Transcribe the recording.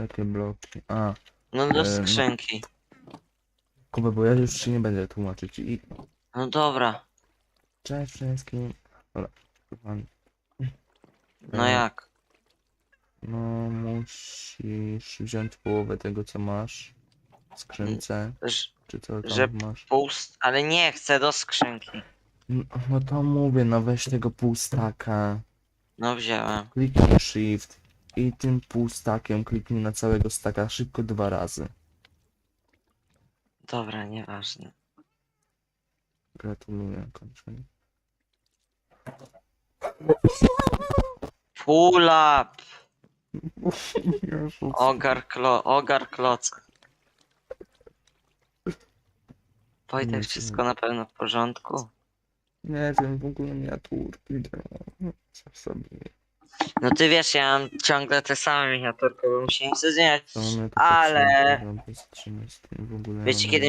Jakie bloki? A, No E, do no. skrzynki. Kuba, bo ja już ci nie będę tłumaczyć. I No dobra. cześć wszystkim. Dobra. No E, jak? No, musisz wziąć połowę tego, co masz w skrzynce, Ż- czy co tam że masz. Pust, ale nie chcę do skrzynki. No, no to mówię, no weź tego półstaka, No wziąłem. kliknij shift i tym półstakiem kliknij na całego staka szybko dwa razy. Dobra, nieważne. Gratuluję, kończę. Pull up! Ogar, klo, ogar kloc. Wojtek, wszystko na pewno w porządku? Nie wiem, w ogóle miniaturki działają. Co sobie. No ty wiesz, ja mam ciągle te same miniaturki, bo musiałem sobie zmieniać. Co one tu Ale- potrzebują bez 13 w ogóle Wiecie, kiedy